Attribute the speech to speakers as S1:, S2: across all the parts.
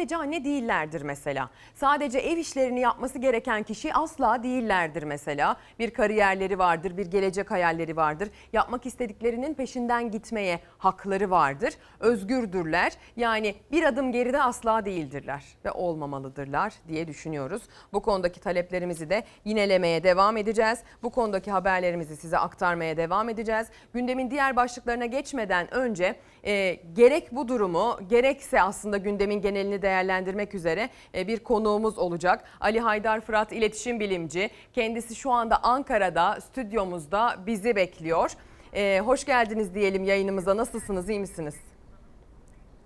S1: sadece anne değillerdir mesela. Sadece ev işlerini yapması gereken kişi asla değillerdir mesela. Bir kariyerleri vardır, bir gelecek hayalleri vardır. Yapmak istediklerinin peşinden gitmeye hakları vardır. Özgürdürler. Yani bir adım geride asla değildirler ve olmamalıdırlar diye düşünüyoruz. Bu konudaki taleplerimizi de yinelemeye devam edeceğiz. Bu konudaki haberlerimizi size aktarmaya devam edeceğiz. Gündemin diğer başlıklarına geçmeden önce e, gerek bu durumu gerekse aslında gündemin genelini değerlendirmek üzere e, bir konuğumuz olacak. Ali Haydar Fırat iletişim bilimci. Kendisi şu anda Ankara'da stüdyomuzda bizi bekliyor. E, hoş geldiniz diyelim yayınımıza. Nasılsınız, iyi misiniz?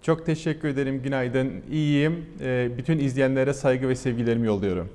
S2: Çok teşekkür ederim. Günaydın. İyiyim. Ee, Bütün izleyenlere saygı ve sevgilerimi yolluyorum.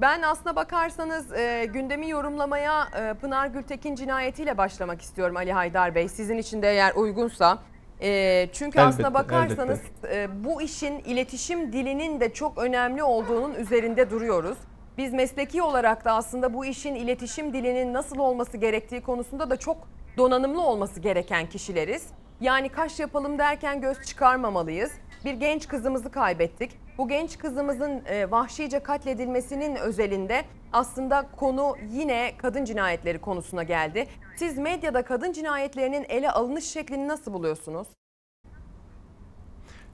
S1: Ben aslına bakarsanız e, gündemi yorumlamaya e, Pınar Gültekin cinayetiyle başlamak istiyorum Ali Haydar Bey. Sizin için de eğer uygunsa. E, çünkü
S2: Elbette,
S1: aslına bakarsanız e, bu işin iletişim dilinin de çok önemli olduğunun üzerinde duruyoruz. Biz mesleki olarak da aslında bu işin iletişim dilinin nasıl olması gerektiği konusunda da çok donanımlı olması gereken kişileriz. Yani kaş yapalım derken göz çıkarmamalıyız. Bir genç kızımızı kaybettik. Bu genç kızımızın vahşice katledilmesinin özelinde aslında konu yine kadın cinayetleri konusuna geldi. Siz medyada kadın cinayetlerinin ele alınış şeklini nasıl buluyorsunuz?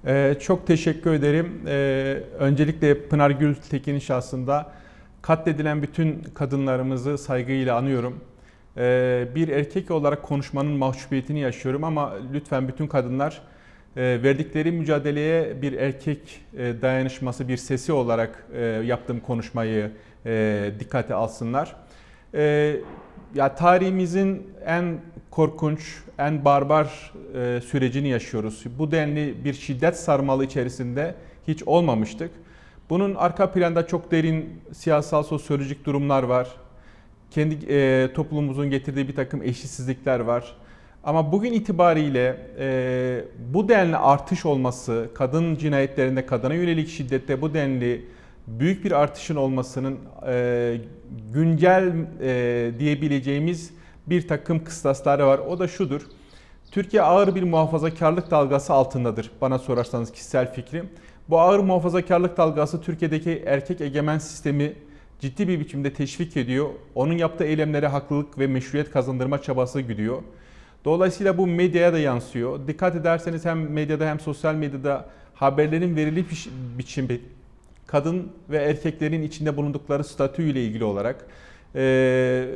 S2: Ee, Çok teşekkür ederim. Ee, Öncelikle Pınar Gültekin'in şahsında katledilen bütün kadınlarımızı saygıyla anıyorum. Ee, Bir erkek olarak konuşmanın mahcubiyetini yaşıyorum ama lütfen bütün kadınlar verdikleri mücadeleye bir erkek e, dayanışması, bir sesi olarak e, yaptığım konuşmayı e, dikkate alsınlar. Ya tarihimizin en korkunç, en barbar sürecini yaşıyoruz. Bu denli bir şiddet sarmalı içerisinde hiç olmamıştık. Bunun arka planda çok derin siyasal, sosyolojik durumlar var. Kendi toplumumuzun getirdiği bir takım eşitsizlikler var. Ama bugün itibariyle e, bu denli artış olması, kadın cinayetlerinde, kadına yönelik şiddette bu denli büyük bir artışın olmasının e, güncel e, diyebileceğimiz bir takım kıstasları var. O da şudur. Türkiye ağır bir muhafazakarlık dalgası altındadır. Bana sorarsanız kişisel fikrim. Bu ağır muhafazakarlık dalgası Türkiye'deki erkek egemen sistemi ciddi bir biçimde teşvik ediyor. Onun yaptığı eylemlere haklılık ve meşruiyet kazandırma çabası güdüyor. Dolayısıyla bu medyaya da yansıyor. Dikkat ederseniz hem medyada hem sosyal medyada haberlerin veriliş biçimi kadın ve erkeklerin içinde bulundukları statüyle ilgili olarak e,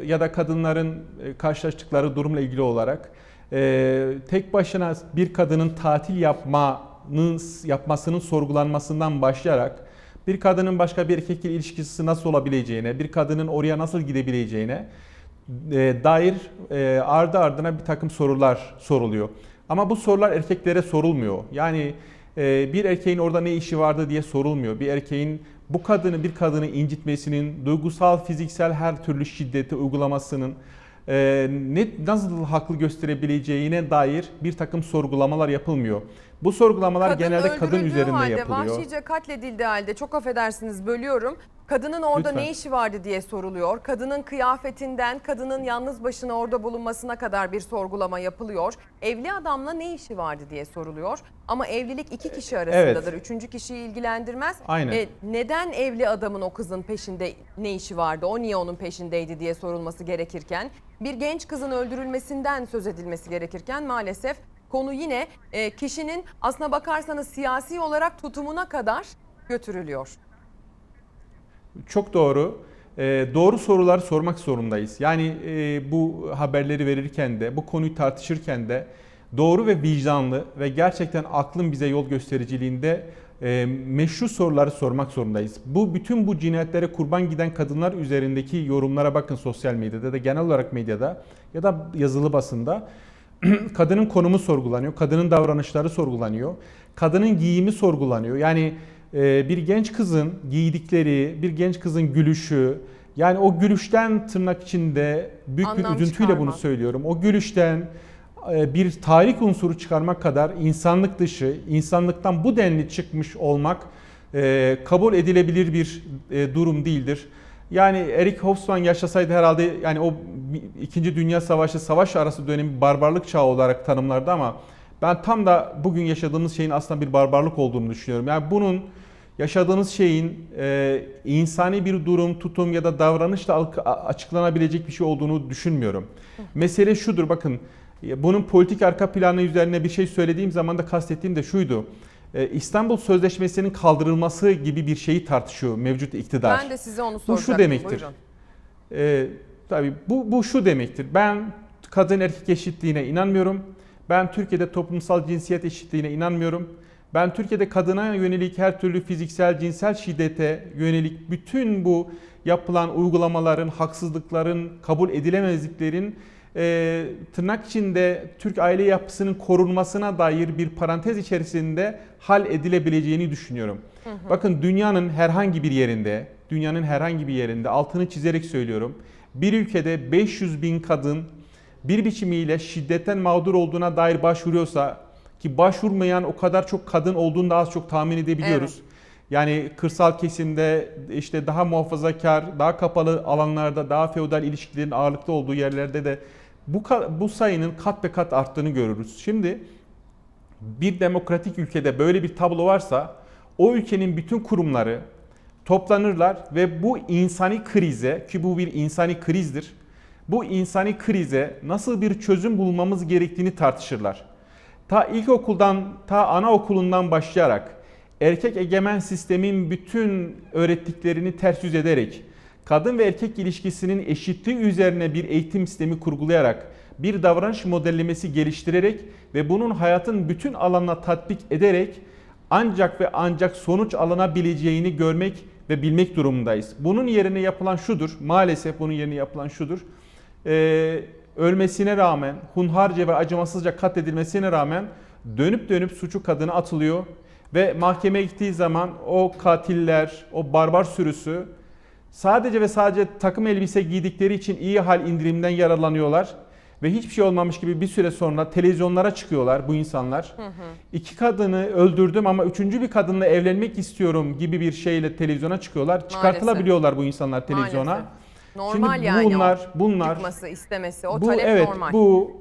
S2: ya da kadınların e, karşılaştıkları durumla ilgili olarak e, tek başına bir kadının tatil yapmanın yapmasının sorgulanmasından başlayarak bir kadının başka bir erkekle ilişkisi nasıl olabileceğine, bir kadının oraya nasıl gidebileceğine dair e, ardı ardına bir takım sorular soruluyor. Ama bu sorular erkeklere sorulmuyor. Yani e, bir erkeğin orada ne işi vardı diye sorulmuyor. Bir erkeğin bu kadını bir kadını incitmesinin, duygusal, fiziksel her türlü şiddeti uygulamasının e, ne nasıl haklı gösterebileceğine dair bir takım sorgulamalar yapılmıyor. Bu sorgulamalar genelde kadın üzerinde
S1: halde,
S2: yapılıyor.
S1: Vahşice katledildiği halde çok affedersiniz bölüyorum. Kadının orada
S2: Lütfen.
S1: ne işi vardı diye soruluyor. Kadının kıyafetinden kadının yalnız başına orada bulunmasına kadar bir sorgulama yapılıyor. Evli adamla ne işi vardı diye soruluyor. Ama evlilik iki kişi arasındadır. Üçüncü kişiyi ilgilendirmez.
S2: Aynen.
S1: E, neden evli adamın o kızın peşinde ne işi vardı? O niye onun peşindeydi diye sorulması gerekirken bir genç kızın öldürülmesinden söz edilmesi gerekirken maalesef konu yine e, kişinin aslına bakarsanız siyasi olarak tutumuna kadar götürülüyor.
S2: Çok doğru. Ee, doğru sorular sormak zorundayız. Yani e, bu haberleri verirken de, bu konuyu tartışırken de doğru ve vicdanlı ve gerçekten aklın bize yol göstericiliğinde e, meşru soruları sormak zorundayız. Bu bütün bu cinayetlere kurban giden kadınlar üzerindeki yorumlara bakın sosyal medyada da genel olarak medyada ya da yazılı basında kadının konumu sorgulanıyor, kadının davranışları sorgulanıyor, kadının giyimi sorgulanıyor. Yani e, bir genç kızın giydikleri, bir genç kızın gülüşü, yani o gülüşten tırnak içinde büyük
S1: Anlam
S2: bir üzüntüyle bunu
S1: çıkarmak.
S2: söylüyorum. O gülüşten e, bir tarih unsuru çıkarmak kadar insanlık dışı, insanlıktan bu denli çıkmış olmak e, kabul edilebilir bir e, durum değildir. Yani Eric Hobsbawm yaşasaydı herhalde yani o İkinci Dünya Savaşı savaş arası dönemi barbarlık çağı olarak tanımlardı ama Ben tam da bugün yaşadığımız şeyin aslında bir barbarlık olduğunu düşünüyorum. Yani bunun yaşadığınız şeyin e, insani bir durum, tutum ya da davranışla açıklanabilecek bir şey olduğunu düşünmüyorum. Mesele şudur bakın e, bunun politik arka planı üzerine bir şey söylediğim zaman da kastettiğim de şuydu. E, İstanbul Sözleşmesi'nin kaldırılması gibi bir şeyi tartışıyor mevcut iktidar.
S1: Ben de size onu
S2: Bu
S1: soracaktım.
S2: şu demektir.
S1: Buyurun.
S2: Ee, tabii bu, bu şu demektir. Ben kadın erkek eşitliğine inanmıyorum. Ben Türkiye'de toplumsal cinsiyet eşitliğine inanmıyorum. Ben Türkiye'de kadına yönelik her türlü fiziksel, cinsel şiddete yönelik bütün bu yapılan uygulamaların, haksızlıkların, kabul edilemezliklerin e, tırnak içinde Türk aile yapısının korunmasına dair bir parantez içerisinde hal edilebileceğini düşünüyorum. Bakın dünyanın herhangi bir yerinde, dünyanın herhangi bir yerinde altını çizerek söylüyorum. Bir ülkede 500 bin kadın bir biçimiyle şiddetten mağdur olduğuna dair başvuruyorsa ki başvurmayan o kadar çok kadın olduğunu da az çok tahmin edebiliyoruz. Yani kırsal kesimde işte daha muhafazakar, daha kapalı alanlarda, daha feodal ilişkilerin ağırlıklı olduğu yerlerde de bu bu sayının kat be kat arttığını görürüz. Şimdi bir demokratik ülkede böyle bir tablo varsa o ülkenin bütün kurumları toplanırlar ve bu insani krize ki bu bir insani krizdir. Bu insani krize nasıl bir çözüm bulmamız gerektiğini tartışırlar. Ta ilkokuldan, ta anaokulundan başlayarak erkek egemen sistemin bütün öğrettiklerini ters yüz ederek kadın ve erkek ilişkisinin eşitliği üzerine bir eğitim sistemi kurgulayarak bir davranış modellemesi geliştirerek ve bunun hayatın bütün alanına tatbik ederek ancak ve ancak sonuç alınabileceğini görmek ve bilmek durumundayız. Bunun yerine yapılan şudur, maalesef bunun yerine yapılan şudur. Ee, ölmesine rağmen, hunharca ve acımasızca katledilmesine rağmen dönüp dönüp suçu kadına atılıyor ve mahkemeye gittiği zaman o katiller, o barbar sürüsü sadece ve sadece takım elbise giydikleri için iyi hal indirimden yararlanıyorlar ve hiçbir şey olmamış gibi bir süre sonra televizyonlara çıkıyorlar bu insanlar. İki kadını öldürdüm ama üçüncü bir kadınla evlenmek istiyorum gibi bir şeyle televizyona çıkıyorlar. Çıkartılabiliyorlar bu insanlar televizyona.
S1: Maalesef. Normal
S2: Şimdi
S1: yani
S2: bunlar bunlar
S1: çıkması, istemesi, o
S2: bu
S1: talep
S2: evet
S1: normal.
S2: bu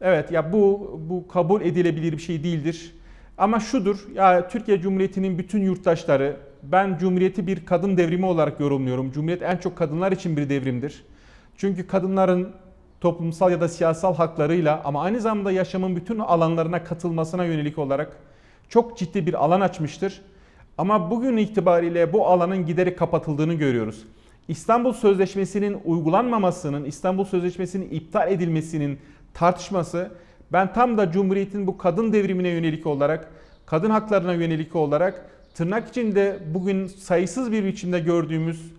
S2: evet ya bu bu kabul edilebilir bir şey değildir. Ama şudur ya Türkiye Cumhuriyeti'nin bütün yurttaşları ben Cumhuriyeti bir kadın devrimi olarak yorumluyorum. Cumhuriyet en çok kadınlar için bir devrimdir. Çünkü kadınların toplumsal ya da siyasal haklarıyla ama aynı zamanda yaşamın bütün alanlarına katılmasına yönelik olarak çok ciddi bir alan açmıştır. Ama bugün itibariyle bu alanın giderek kapatıldığını görüyoruz. İstanbul Sözleşmesi'nin uygulanmamasının, İstanbul Sözleşmesi'nin iptal edilmesinin tartışması ben tam da Cumhuriyet'in bu kadın devrimine yönelik olarak, kadın haklarına yönelik olarak tırnak içinde bugün sayısız bir biçimde gördüğümüz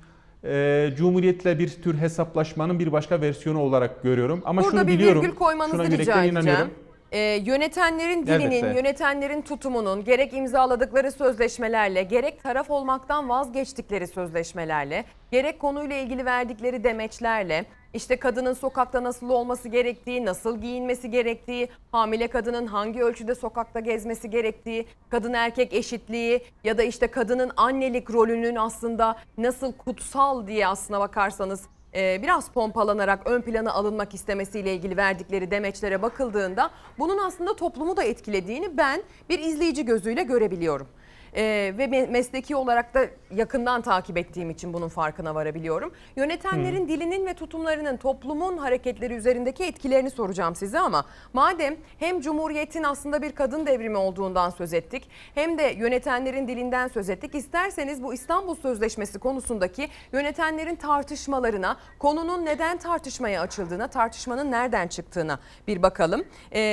S2: e, Cumhuriyet'le bir tür hesaplaşmanın bir başka versiyonu olarak görüyorum. Ama
S1: Burada
S2: şunu
S1: bir
S2: biliyorum.
S1: virgül koymanızı
S2: şuna
S1: rica edeceğim.
S2: inanıyorum.
S1: Ee, yönetenlerin dilinin,
S2: Elbette.
S1: yönetenlerin tutumunun gerek imzaladıkları sözleşmelerle, gerek taraf olmaktan vazgeçtikleri sözleşmelerle, gerek konuyla ilgili verdikleri demeçlerle, işte kadının sokakta nasıl olması gerektiği, nasıl giyinmesi gerektiği, hamile kadının hangi ölçüde sokakta gezmesi gerektiği, kadın erkek eşitliği ya da işte kadının annelik rolünün aslında nasıl kutsal diye aslına bakarsanız e, biraz pompalanarak ön plana alınmak istemesiyle ilgili verdikleri demeçlere bakıldığında bunun aslında toplumu da etkilediğini ben bir izleyici gözüyle görebiliyorum. E, ve me- mesleki olarak da yakından takip ettiğim için bunun farkına varabiliyorum. Yönetenlerin dilinin ve tutumlarının toplumun hareketleri üzerindeki etkilerini soracağım size ama madem hem Cumhuriyet'in aslında bir kadın devrimi olduğundan söz ettik hem de yönetenlerin dilinden söz ettik. İsterseniz bu İstanbul Sözleşmesi konusundaki yönetenlerin tartışmalarına, konunun neden tartışmaya açıldığına, tartışmanın nereden çıktığına bir bakalım. Ee,